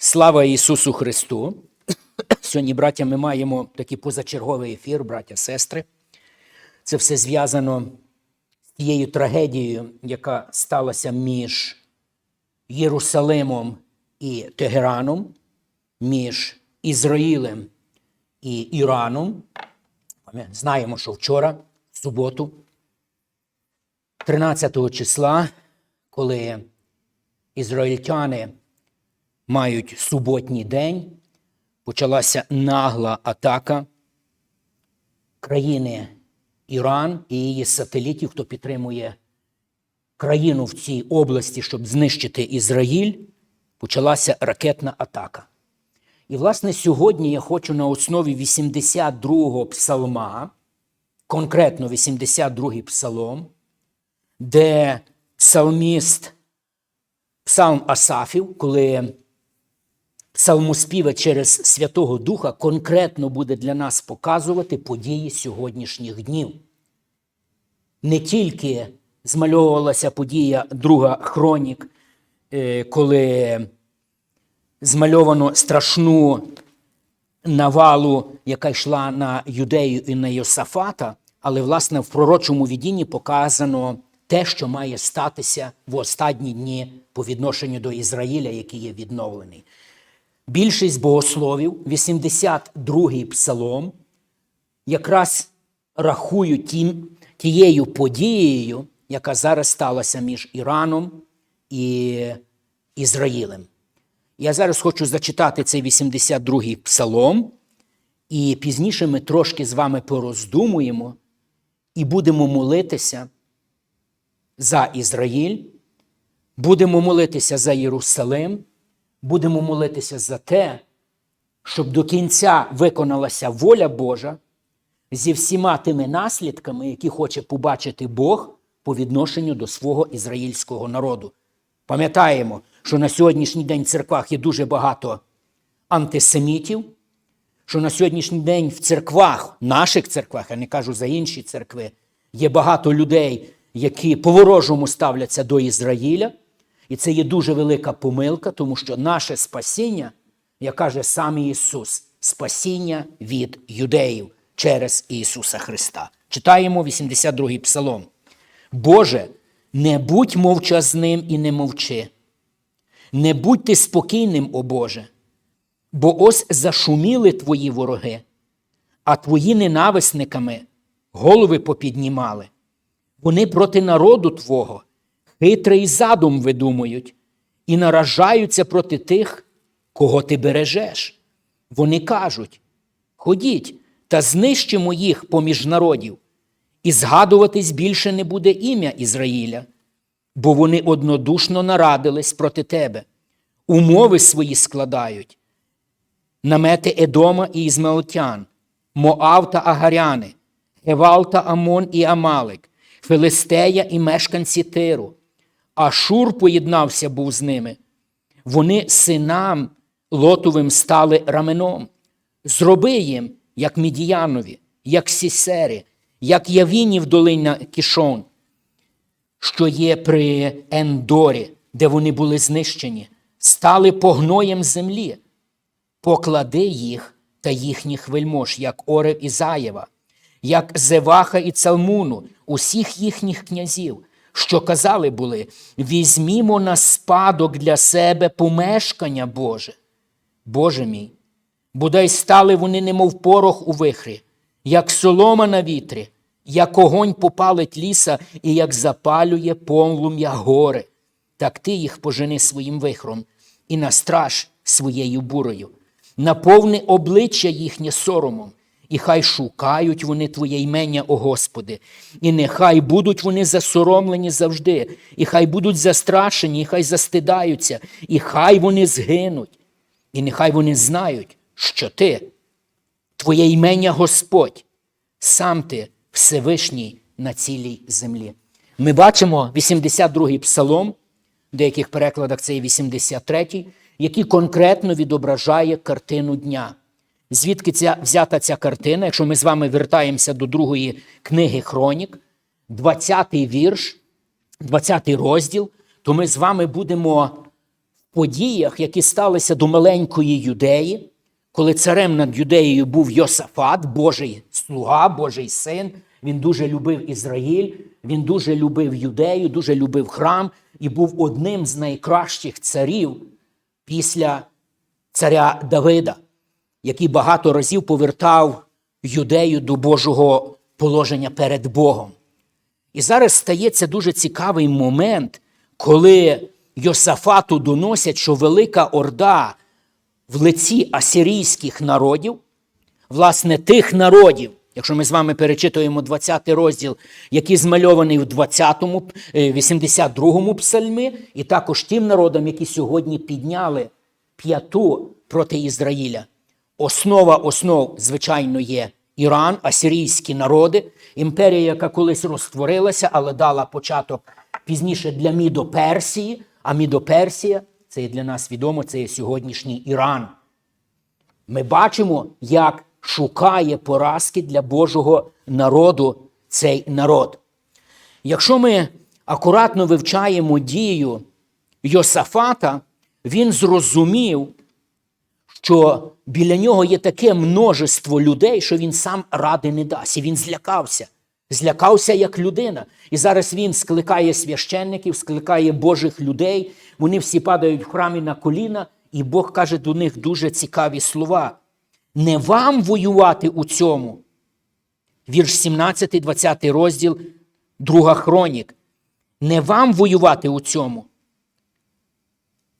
Слава Ісусу Христу! Сьогодні, браття, ми маємо такий позачерговий ефір, браття, сестри. Це все зв'язано з тією трагедією, яка сталася між Єрусалимом і Тегераном, між Ізраїлем і Іраном. Ми знаємо, що вчора, в суботу, 13 числа, коли ізраїльтяни мають суботній день, почалася нагла атака країни Іран і її сателітів, хто підтримує країну в цій області, щоб знищити Ізраїль, почалася ракетна атака. І, власне, сьогодні я хочу на основі 82-го псалма, конкретно 82-й псалом, де псалміст, псалм Асафів, коли псалмоспіва через Святого Духа конкретно буде для нас показувати події сьогоднішніх днів. Не тільки змальовувалася подія друга хронік, е, коли змальовано страшну навалу, яка йшла на юдею і на Йосафата, але, власне, в пророчому відінні показано те, що має статися в останні дні по відношенню до Ізраїля, який є відновлений. Більшість богословів, 82-й псалом, якраз рахують тім, тією подією, яка зараз сталася між Іраном і Ізраїлем. Я зараз хочу зачитати цей 82-й псалом, і пізніше ми трошки з вами пороздумуємо і будемо молитися за Ізраїль, будемо молитися за Єрусалим, будемо молитися за те, щоб до кінця виконалася воля Божа зі всіма тими наслідками, які хоче побачити Бог по відношенню до свого ізраїльського народу. Пам'ятаємо, що на сьогоднішній день в церквах є дуже багато антисемітів, що на сьогоднішній день в церквах, наших церквах, я не кажу за інші церкви, є багато людей, які по-ворожому ставляться до Ізраїля. І це є дуже велика помилка, тому що наше спасіння, як каже сам Ісус, спасіння від юдеїв через Ісуса Христа. Читаємо 82-й псалом. Боже, не будь мовчазним і не мовчи. Не будь ти спокійним, о Боже, бо ось зашуміли твої вороги, а твої ненависниками голови попіднімали. Вони проти народу Твого хитрий задум видумують і наражаються проти тих, кого ти бережеш. Вони кажуть: ходіть та знищимо їх поміж народів, і згадуватись більше не буде ім'я Ізраїля, бо вони однодушно нарадились проти тебе, умови свої складають, намети Едома і Ізмаотян, Моав та Агаряни, Гевал та Амон і Амалик, Филистея і мешканці Тиру. Ашур поєднався був з ними. Вони синам Лотовим стали раменом. Зроби їм, як Мідіянові, як Сісери, як Явіні в долині Кішон, що є при Ендорі, де вони були знищені, стали погноєм землі. Поклади їх та їхніх вельмож, як Орев і Заєва, як Зеваха і Цалмуну, усіх їхніх князів, що казали були: візьмімо на спадок для себе помешкання Боже. Боже мій, бодай стали вони, немов порох у вихрі, як солома на вітрі, як огонь попалить ліса і як запалює полум'я гори. Так ти їх пожени своїм вихром і настраж своєю бурою. Наповни обличчя їхнє соромом, і хай шукають вони Твоє імення, о Господи, і нехай будуть вони засоромлені завжди, і хай будуть застрашені, і хай застидаються, і хай вони згинуть, і нехай вони знають, що Ти, Твоє імення Господь, сам Ти Всевишній на цілій землі. Ми бачимо 82-й псалом, в деяких перекладах це є 83-й, який конкретно відображає картину дня. Звідки ця, взята ця картина, якщо ми з вами вертаємося до другої книги Хронік, 20-й вірш, 20-й розділ, то ми з вами будемо в подіях, які сталися до маленької юдеї, коли царем над юдеєю був Йосафат, Божий слуга, Божий син. Він дуже любив Ізраїль, він дуже любив юдею, дуже любив храм і був одним з найкращих царів після царя Давида, який багато разів повертав юдею до Божого положення перед Богом. І зараз стається дуже цікавий момент, коли Йосафату доносять, що Велика Орда в лиці асирійських народів, власне, тих народів, якщо ми з вами перечитуємо 20 розділ, який змальований в 20-му, е, 82-му псальмі, і також тим народам, які сьогодні підняли п'яту проти Ізраїля. Основа основ, звичайно, є Іран, асирійські народи, імперія, яка колись розтворилася, але дала початок пізніше для Мідоперсії, а Мідоперсія це є для нас відомо, це є сьогоднішній Іран. Ми бачимо, як шукає поразки для Божого народу цей народ. Якщо ми акуратно вивчаємо дію Йосафата, він зрозумів, що біля нього є таке множество людей, що він сам ради не дасть. І він злякався. Злякався як людина. І зараз він скликає священників, скликає Божих людей. Вони всі падають в храмі на коліна, і Бог каже до них дуже цікаві слова. Не вам воювати у цьому. Вірш 17, 20 розділ, друга хронік. Не вам воювати у цьому.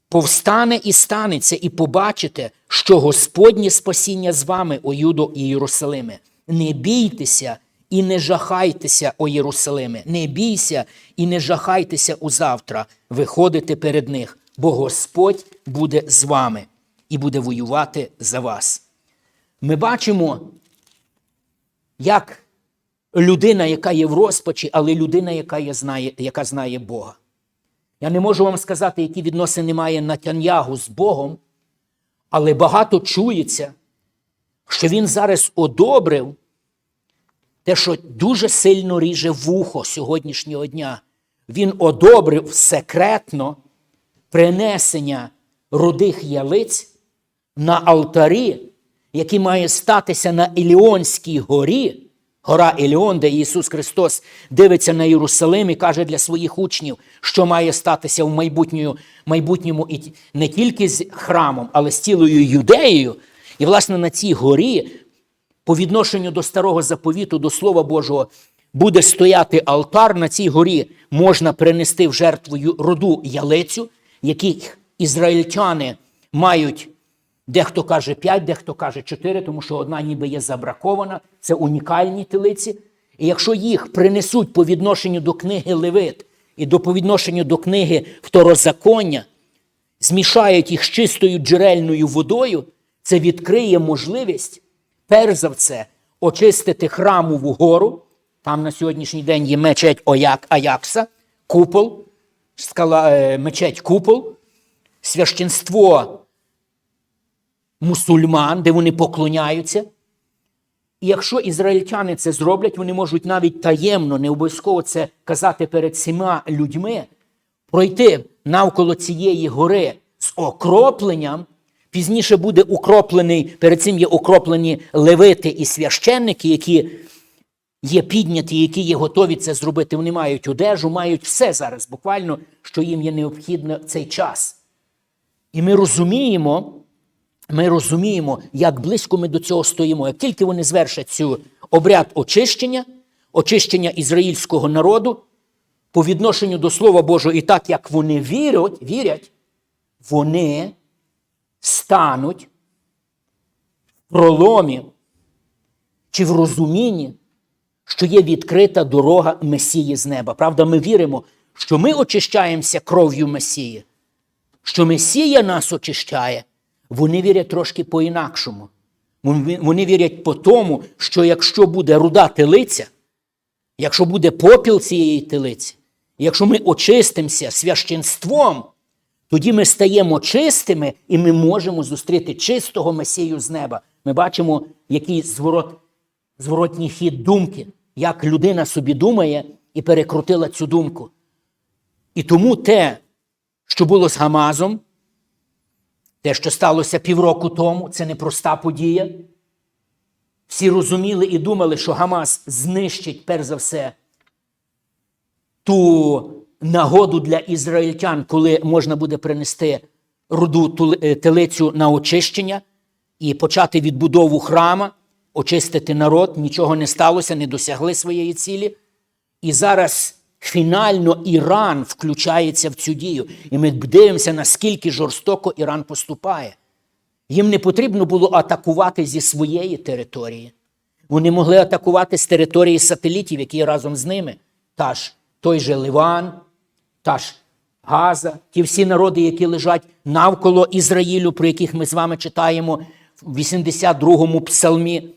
Повстане і станеться, і побачите, що Господнє спасіння з вами, о Юдо і Єрусалиме. Не бійтеся і не жахайтеся, о Єрусалиме. Не бійся і не жахайтеся узавтра виходити перед них, бо Господь буде з вами і буде воювати за вас. Ми бачимо, як людина, яка є в розпачі, але людина, яка, є, знає, яка знає Бога. Я не можу вам сказати, які відносини має Натянягу з Богом, але багато чується, що він зараз одобрив те, що дуже сильно ріже вухо сьогоднішнього дня. Він одобрив секретно принесення рудих ялиць на алтарі, який має статися на Іліонській горі, гора Еліон, де Ісус Христос дивиться на Єрусалим і каже для своїх учнів, що має статися в майбутньому, майбутньому і не тільки з храмом, але з цілою юдеєю. І, власне, на цій горі, по відношенню до старого заповіту, до Слова Божого, буде стояти алтар. На цій горі можна принести в жертву роду ялицю, яких ізраїльтяни мають Дехто каже 5, дехто каже 4, тому що одна ніби є забракована. Це унікальні телиці. І якщо їх принесуть по відношенню до книги Левит і до по відношенню до книги Второзаконня, змішають їх з чистою джерельною водою, це відкриє можливість, перш за все, очистити храмову гору. Там на сьогоднішній день є мечеть Ояк Аякса, купол, скала, е, мечеть купол, священство мусульман, де вони поклоняються. І якщо ізраїльтяни це зроблять, вони можуть навіть таємно, не обов'язково це казати перед всіма людьми, пройти навколо цієї гори з окропленням. Пізніше буде укроплений, перед цим є окроплені левити і священники, які є підняті, які є готові це зробити. Вони мають одежу, мають все зараз, буквально, що їм є необхідно в цей час. І ми розуміємо, ми розуміємо, як близько ми до цього стоїмо. Як тільки вони звершать цю обряд очищення, очищення ізраїльського народу по відношенню до Слова Божого, і так як вони вірять, вірять, вони стануть в проломі чи в розумінні, що є відкрита дорога Месії з неба. Правда, ми віримо, що ми очищаємося кров'ю Месії, що Месія нас очищає. Вони вірять трошки по-інакшому. Вони вірять по тому, що якщо буде руда телиця, якщо буде попіл цієї телиці, якщо ми очистимося священством, тоді ми стаємо чистими і ми можемо зустріти чистого Месію з неба. Ми бачимо, який зворот, зворотній хід думки, як людина собі думає і перекрутила цю думку. І тому те, що було з Гамазом, Те, що сталося півроку тому, це непроста подія. Всі розуміли і думали, що Гамас знищить, перш за все, ту нагоду для ізраїльтян, коли можна буде принести руду е, телицю на очищення і почати відбудову храма, очистити народ. Нічого не сталося, не досягли своєї цілі. І зараз фінально Іран включається в цю дію. І ми дивимося, наскільки жорстоко Іран поступає. Їм не потрібно було атакувати зі своєї території. Вони могли атакувати з території сателітів, які разом з ними. Та ж той же Ливан, та ж Газа, ті всі народи, які лежать навколо Ізраїлю, про яких ми з вами читаємо в 82-му псалмі.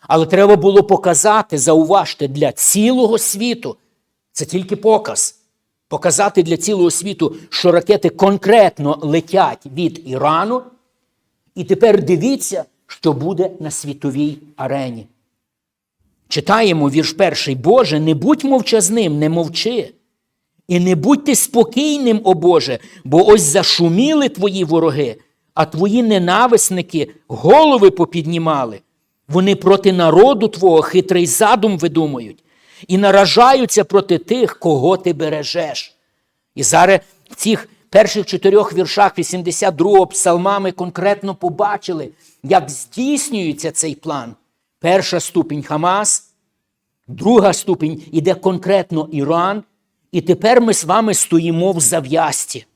Але треба було показати, зауважте, для цілого світу. Це тільки показ. Показати для цілого світу, що ракети конкретно летять від Ірану. І тепер дивіться, що буде на світовій арені. Читаємо вірш перший. Боже, не будь мовчазним, не мовчи. І не будьте спокійним, о Боже, бо ось зашуміли твої вороги, а твої ненависники голови попіднімали. Вони проти народу Твого хитрий задум видумують і наражаються проти тих, кого ти бережеш. І зараз в цих перших чотирьох віршах 82-го псалма ми конкретно побачили, як здійснюється цей план. Перша ступінь Хамас, друга ступінь іде конкретно Іран. І тепер ми з вами стоїмо в зав'язці.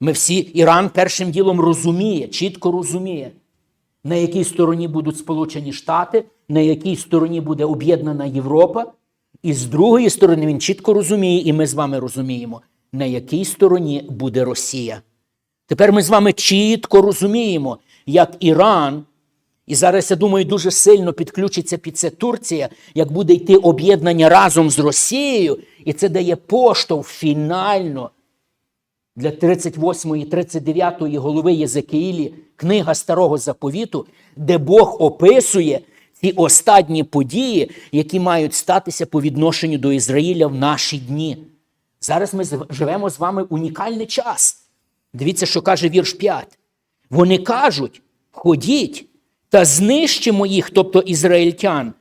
Ми всі, Іран першим ділом розуміє, чітко розуміє, на якій стороні будуть Сполучені Штати, на якій стороні буде об'єднана Європа. І з другої сторони він чітко розуміє, і ми з вами розуміємо, на якій стороні буде Росія. Тепер ми з вами чітко розуміємо, як Іран, і зараз, я думаю, дуже сильно підключиться під це Турція, як буде йти об'єднання разом з Росією, і це дає поштовх фінально для 38 і 39 голови Єзекиїлі, книга Старого Заповіту, де Бог описує ці останні події, які мають статися по відношенню до Ізраїля в наші дні. Зараз ми живемо з вами унікальний час. Дивіться, що каже вірш 5. Вони кажуть: ходіть та знищимо їх, тобто ізраїльтян,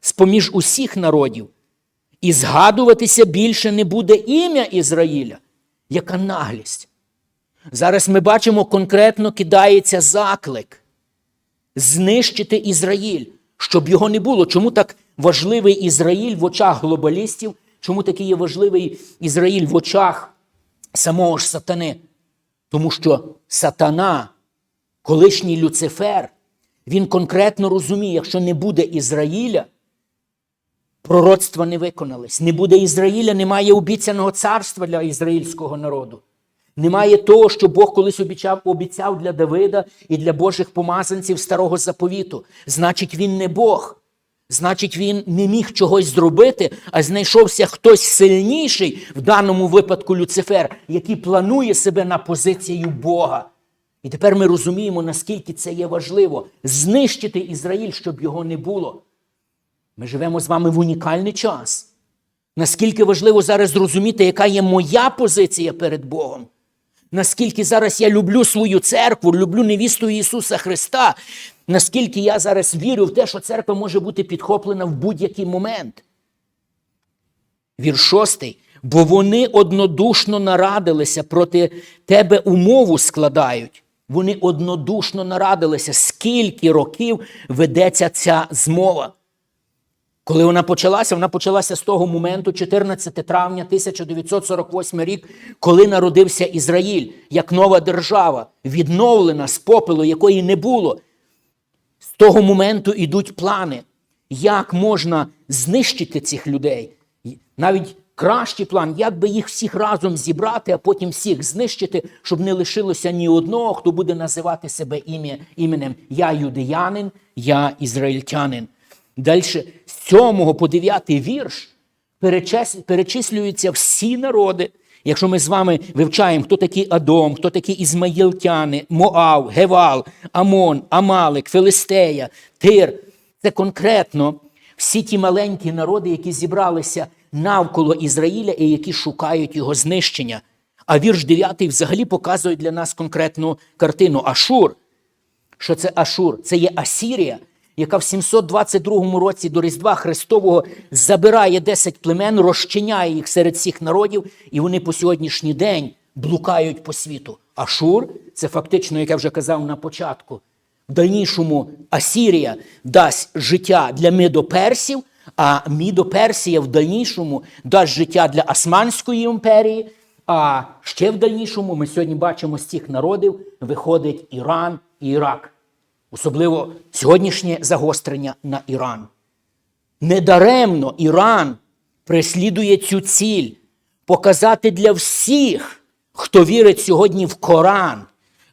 з-поміж усіх народів, і згадуватися більше не буде ім'я Ізраїля. Яка наглість. Зараз ми бачимо, конкретно кидається заклик знищити Ізраїль, щоб його не було. Чому так важливий Ізраїль в очах глобалістів? Чому такий є важливий Ізраїль в очах самого ж сатани? Тому що сатана, колишній Люцифер, він конкретно розуміє, якщо не буде Ізраїля, пророцтва не виконались. Не буде Ізраїля, немає обіцяного царства для ізраїльського народу. Немає того, що Бог колись обіцяв, обіцяв для Давида і для Божих помазанців старого заповіту. Значить, він не Бог. Значить, він не міг чогось зробити, а знайшовся хтось сильніший, в даному випадку Люцифер, який планує себе на позицію Бога. І тепер ми розуміємо, наскільки це є важливо знищити Ізраїль, щоб його не було. Ми живемо з вами в унікальний час. Наскільки важливо зараз зрозуміти, яка є моя позиція перед Богом. Наскільки зараз я люблю свою церкву, люблю невісту Ісуса Христа, наскільки я зараз вірю в те, що церква може бути підхоплена в будь-який момент. Вірш шостий. Бо вони однодушно нарадилися проти тебе умову складають. Вони однодушно нарадилися, скільки років ведеться ця змова. Коли вона почалася, вона почалася з того моменту, 14 травня 1948 рік, коли народився Ізраїль як нова держава, відновлена з попелу, якої не було. З того моменту йдуть плани, як можна знищити цих людей. Навіть кращий план, як би їх всіх разом зібрати, а потім всіх знищити, щоб не лишилося ні одного, хто буде називати себе ім'я, іменем Я юдеянин, я ізраїльтянин. Далі 7 по 9 вірш перечислюються всі народи. Якщо ми з вами вивчаємо, хто такий Адом, хто такі Ізмаїлтяни, Моав, Гевал, Амон, Амалик, Филистея, Тир, це конкретно всі ті маленькі народи, які зібралися навколо Ізраїля і які шукають його знищення. А вірш 9 взагалі показує для нас конкретну картину. Ашур. Що це Ашур? Це є Асірія, яка в 722 році до Різдва Христового забирає 10 племен, розчиняє їх серед всіх народів, і вони по сьогоднішній день блукають по світу. Ашур це фактично, як я вже казав на початку. В дальнішому Асірія дасть життя для мидоперсів, а мідоперсія в дальнішому дасть життя для Османської імперії. А ще в дальнішому ми сьогодні бачимо з цих народів виходить Іран і Ірак. Особливо сьогоднішнє загострення на Іран. Недаремно Іран преслідує цю ціль показати для всіх, хто вірить сьогодні в Коран,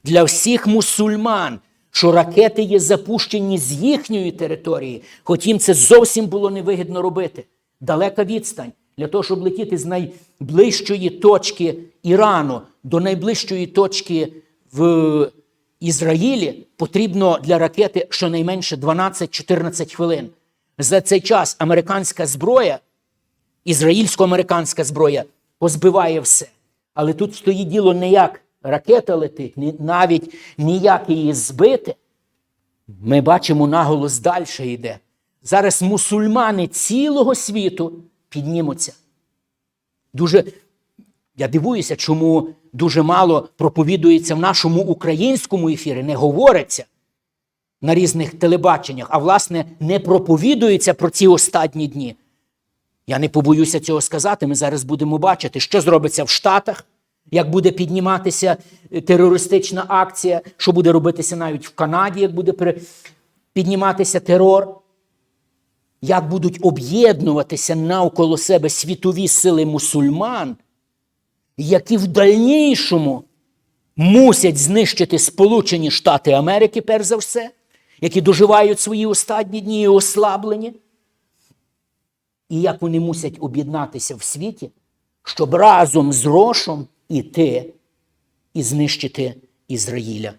для всіх мусульман, що ракети є запущені з їхньої території, хоч їм це зовсім було невигідно робити. Далека відстань для того, щоб летіти з найближчої точки Ірану до найближчої точки в Ізраїлі, потрібно для ракети щонайменше 12-14 хвилин. За цей час американська зброя, ізраїльсько-американська зброя позбиває все. Але тут стоїть діло не як ракета летить, навіть ніяк її збити. Ми бачимо наголос далі йде. Зараз мусульмани цілого світу піднімуться. Дуже я дивуюся, чому дуже мало проповідується в нашому українському ефірі, не говориться на різних телебаченнях, а власне не проповідується про ці останні дні. Я не побоюся цього сказати. Ми зараз будемо бачити, що зробиться в Штатах, як буде підніматися е, терористична акція, що буде робитися навіть в Канаді, як буде підніматися терор, як будуть об'єднуватися навколо себе світові сили мусульман, які в дальнішому мусять знищити Сполучені Штати Америки, перш за все, які доживають свої останні дні і ослаблені і як вони мусять об'єднатися в світі, щоб разом з Рошом іти і знищити Ізраїля.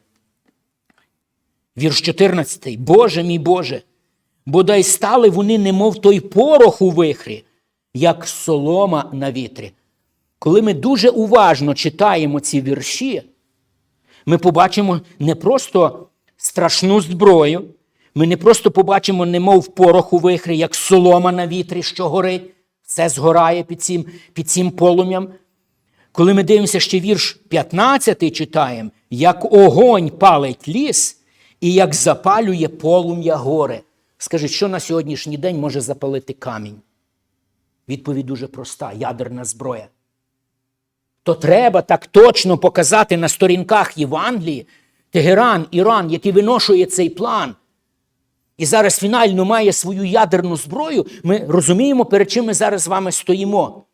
Вірш 14. Боже мій Боже, бодай стали вони, немов той порох у вихрі, як солома на вітрі. Коли ми дуже уважно читаємо ці вірші, ми побачимо не просто страшну зброю, ми не просто побачимо, немов порох у вихрі, як солома на вітрі, що горить, все згорає під цим, під цим полум'ям. Коли ми дивимося ще вірш 15 читаємо, як огонь палить ліс і як запалює полум'я гори. Скажіть, що на сьогоднішній день може запалити камінь? Відповідь дуже проста: ядерна зброя то треба так точно показати на сторінках Євангелії Тегеран, Іран, який виношує цей план. І зараз фінально має свою ядерну зброю, ми розуміємо, перед чим ми зараз з вами стоїмо.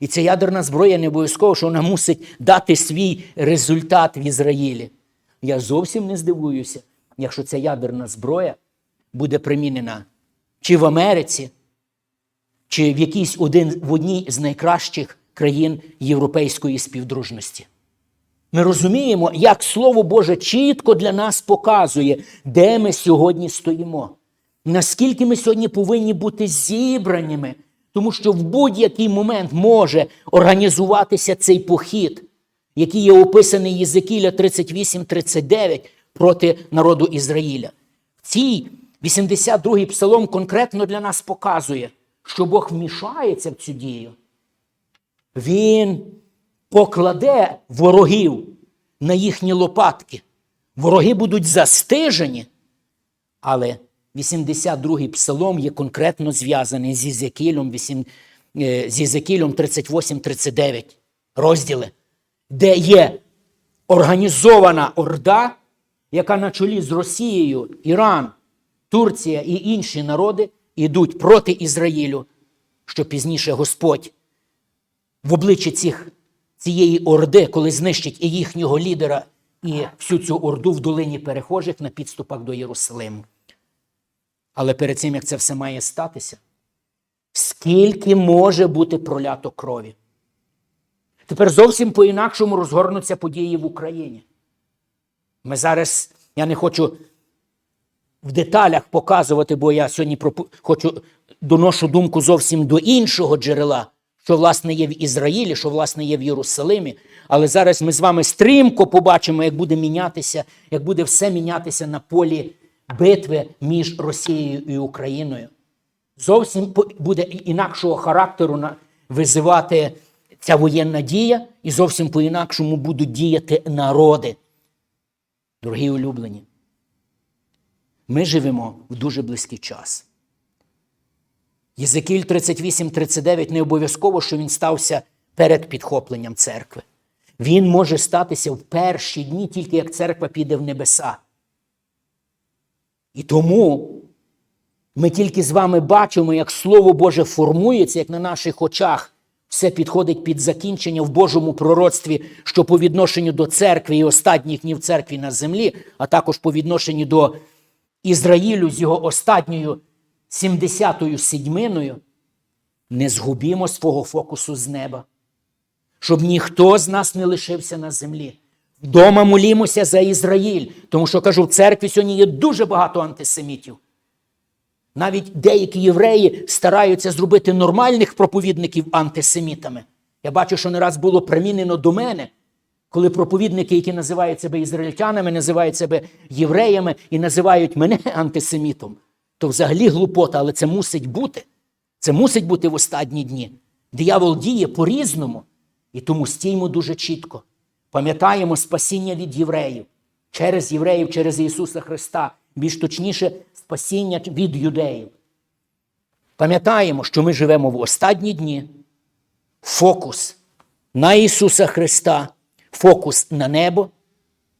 І ця ядерна зброя не обов'язково, що вона мусить дати свій результат в Ізраїлі. Я зовсім не здивуюся, якщо ця ядерна зброя буде примінена чи в Америці, чи в якійсь один, в одній з найкращих країн європейської співдружності. Ми розуміємо, як Слово Боже чітко для нас показує, де ми сьогодні стоїмо, наскільки ми сьогодні повинні бути зібраними, тому що в будь-який момент може організуватися цей похід, який є описаний Єзекіля 38-39 проти народу Ізраїля. В цій 82-й псалом конкретно для нас показує, що Бог вмішається в цю дію. Він покладе ворогів на їхні лопатки. Вороги будуть застижені, але 82-й псалом є конкретно зв'язаний з Єзекілем, 8, е, 38-39 розділи, де є організована орда, яка на чолі з Росією, Іран, Турція і інші народи йдуть проти Ізраїлю, що пізніше Господь в обличчі цих, цієї орди, коли знищить і їхнього лідера, і всю цю орду в долині перехожих на підступах до Єрусалиму. Але перед цим, як це все має статися, скільки може бути пролято крові? Тепер зовсім по-інакшому розгорнуться події в Україні. Ми зараз, я не хочу в деталях показувати, бо я сьогодні пропо- хочу доношу думку зовсім до іншого джерела, що власне є в Ізраїлі, що власне є в Єрусалимі. Але зараз ми з вами стрімко побачимо, як буде мінятися, як буде все мінятися на полі битви між Росією і Україною. Зовсім буде інакшого характеру визивати ця воєнна дія, і зовсім по-інакшому будуть діяти народи. Дорогі улюблені, ми живемо в дуже близький час. Єзекіль 38-39 не обов'язково, що він стався перед підхопленням церкви. Він може статися в перші дні, тільки як церква піде в небеса. І тому ми тільки з вами бачимо, як Слово Боже формується, як на наших очах все підходить під закінчення в Божому пророцтві, що по відношенню до церкви і останніх днів церкви на землі, а також по відношенню до Ізраїлю з його останньою 70-ю седьминою, не згубімо свого фокусу з неба, щоб ніхто з нас не лишився на землі. Вдома молімося за Ізраїль, тому що кажу, в церкві сьогодні є дуже багато антисемітів. Навіть деякі євреї стараються зробити нормальних проповідників антисемітами. Я бачу, що не раз було примінено до мене, коли проповідники, які називають себе ізраїльтянами, називають себе євреями і називають мене антисемітом, то взагалі глупота, але це мусить бути. Це мусить бути в останні дні. Диявол діє по-різному, і тому стіймо дуже чітко. Пам'ятаємо спасіння від євреїв через євреїв, через Ісуса Христа, більш точніше, спасіння від юдеїв. Пам'ятаємо, що ми живемо в останні дні. Фокус на Ісуса Христа, фокус на небо,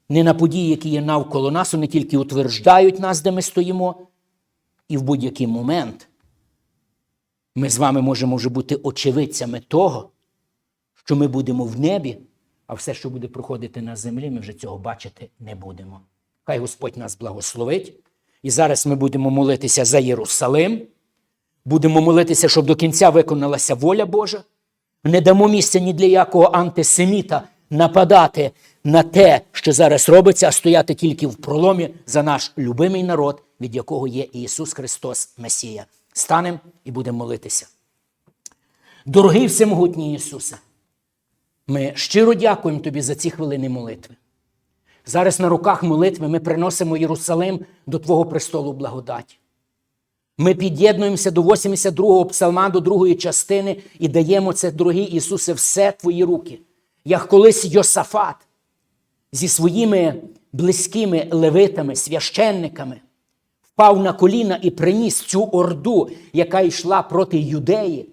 не на події, які є навколо нас, вони тільки утверждають нас, де ми стоїмо. І в будь-який момент ми з вами можемо вже бути очевидцями того, що ми будемо в небі, а все, що буде проходити на землі, ми вже цього бачити не будемо. Хай Господь нас благословить. І зараз ми будемо молитися за Єрусалим, будемо молитися, щоб до кінця виконалася воля Божа. Не дамо місця ні для якого антисеміта нападати на те, що зараз робиться, а стояти тільки в проломі за наш любимий народ, від якого є Ісус Христос, Месія. Станемо і будемо молитися. Дорогий всемогутній Ісусе, ми щиро дякуємо Тобі за ці хвилини молитви. Зараз на руках молитви ми приносимо Єрусалим до Твого престолу благодаті. Ми під'єднуємося до 82-го псалма, до другої частини і даємо це, дорогий Ісусе, все Твої руки. Як колись Йосафат зі своїми близькими левитами, священниками впав на коліна і приніс цю орду, яка йшла проти юдеї,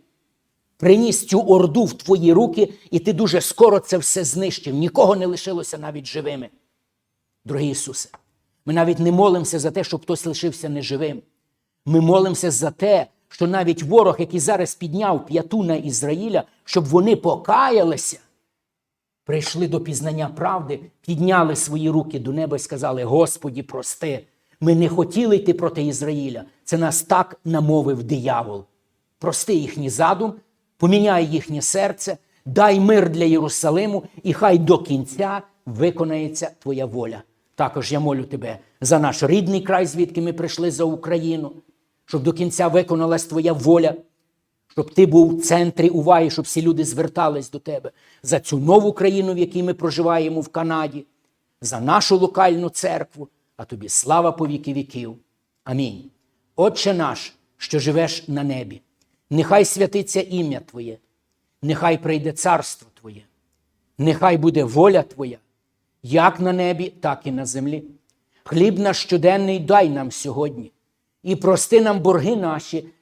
приніс цю орду в твої руки, і ти дуже скоро це все знищив. Нікого не лишилося навіть живими. Дорогий Ісусе, ми навіть не молимося за те, щоб хтось лишився неживим. Ми молимося за те, що навіть ворог, який зараз підняв п'яту на Ізраїля, щоб вони покаялися, прийшли до пізнання правди, підняли свої руки до неба і сказали: Господі, прости, ми не хотіли йти проти Ізраїля. Це нас так намовив диявол. Прости їхній задум, поміняй їхнє серце, дай мир для Єрусалиму, і хай до кінця виконається Твоя воля. Також я молю тебе за наш рідний край, звідки ми прийшли за Україну, щоб до кінця виконалась Твоя воля, щоб ти був в центрі уваги, щоб всі люди звертались до тебе. За цю нову країну, в якій ми проживаємо в Канаді, за нашу локальну церкву, а тобі слава по віки віків. Амінь. Отче наш, що живеш на небі, нехай святиться ім'я Твоє, нехай прийде царство Твоє, нехай буде воля Твоя, як на небі, так і на землі. Хліб наш щоденний дай нам сьогодні, і прости нам борги наші,